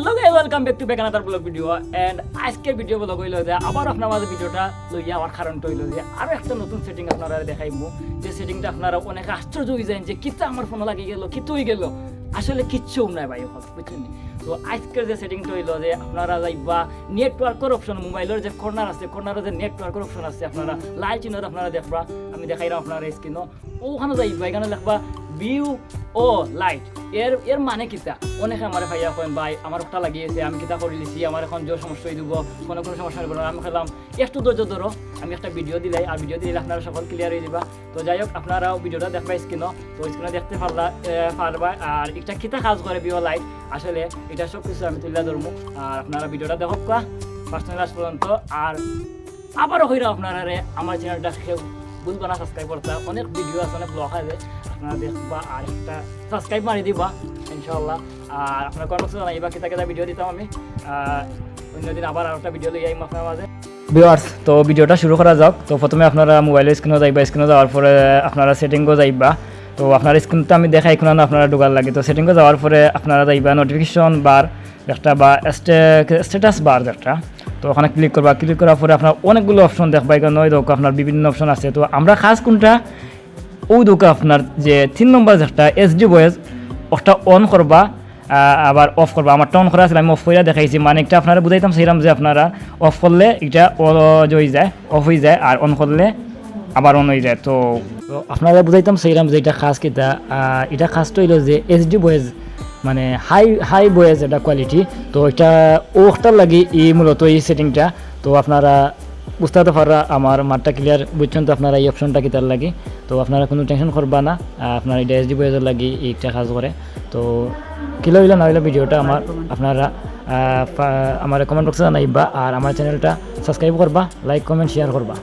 Hello guys welcome back to বেকানাদার blog video and আজকের video blog হইল যে আবার আপনার মাঝে ভিডিওটা লইয়া আমার কারণটা হইল যে আরও একটা নতুন সেটিং আপনারা দেখাইবো। যে সেটিংটা আপনারা অনেক আশ্চর্য হয়ে যায় যে কিতা আমার ফোনে লাগি গেল, কিতো হয়ে গেল। আসলে কিচ্ছু নাই ভাই হল বুঝছেন? তো আজকের যে সেটিংটা হইল যে আপনারা যাইবা নেটওয়ার্কের অপশন মোবাইলের যে কর্নার আছে কর্নারে যে নেটওয়ার্কের অপশন আছে, আপনারা লাল চিহ্নত আপনারা দেখবা, আমি দেখাইলাম আপনারা স্ক্রিনও ওখানে যাইবা, এখানে লিখবা ভিউ ও লাইটের এর মানে কিতা অনেকে আমার ভাইয়া কয়েন ভাই, আমার একটা লাগিয়েছে আমি কিতা করে লিছি, আমার এখন যে সমস্যা দিব কোনো কোনো সমস্যা হইব না, আমি খেলাম। একটু ধৈর্য ধরো, আমি একটা ভিডিও দিলাই, আর ভিডিও দিলে আপনারা সকল ক্লিয়ার হয়ে যাবা। তো যাই হোক, আপনারাও ভিডিওটা দেখবা স্ক্রিনও তো স্ক্রিনে দেখতে পারলা পারবা, আর এটা কিতা কাজ করে ভিও লাইট আসলে এটা সব কিছু আমি তুলে ধরবো, আর আপনারা ভিডিওটা দেখক পার্সোনাল লাস্ট পর্যন্ত, আর আবারও হইরা আপনারা আমার চ্যানেলটা বুঝবা না সাবস্ক্রাইব করতে অনেক ভিডিও আছে, অনেক ব্লগ আছে, আপনারা দেখবা আর একটা সাবস্ক্রাইব মারি দিবা ইনশাল্লাহ আর আপনার কর্মসূচি জানাইবা কেতা কেতা ভিডিও দিতাম আমি। অন্যদিন আবার আর একটা ভিডিও লই আইম আপনার মাঝে। ভিউয়ার্স তো ভিডিওটা শুরু করা যাক। তো প্রথমে আপনারা মোবাইলের স্ক্রিনও যাইবা স্ক্রিনে যাওয়ার পরে আপনারা সেটিংও যাইবা। তো আপনার স্ক্রিনটা আমি দেখাই এখন আপনারা ঢোকার লাগে। তো সেটিংও যাওয়ার পরে আপনারা যাইবা নোটিফিকেশন বার একটা বা স্ট্যাটাস বার একটা। তো ওখানে ক্লিক করবা ক্লিক করার পরে আপনার অনেকগুলো অপশন দেখবা, এখানে ওই দেখো আপনার বিভিন্ন অপশন আছে। তো আমরা খাস কোনটা? ওই দুটো আপনার যে তিন নম্বর যেটা এস ডি বয়েস ওটা অন করবা আবার অফ করবা। আমারটা অন করা আছে, আমি অফ করে দেখাইছি। মানে একটা আপনারা বুঝাইতাম সেইরাম যে আপনারা অফ করলে এটা হয়ে যায় অফ হয়ে যায়, আর অন করলে আবার অন হয়ে যায়। তো তো আপনারা বুঝাইতাম সেইরাম যে এটা খাস কিতা। এটা খাসটা হইল যে এস ডি বয়েজ মানে হাই হাই বয়েজ এটা কোয়ালিটি তো এটা ওটার লাগে এই মূলত এই সেটিংটা তো আপনারা বুঝতে পারা আমার মাঠটা ক্লিয়ার বুঝছেন তো আপনারা এই অপশনটা কি তার লাগে। তো আপনারা কোনো টেনশন করবা না, আপনার এটা এসডি বয়েজের লাগে এইটা কাজ করে। তো কিলো হইলে না হইলে ভিডিওটা আমার আপনারা আমার কমেন্ট বক্সে জানাইবা আর আমার চ্যানেলটা সাবস্ক্রাইব করবা লাইক কমেন্ট শেয়ার করবা।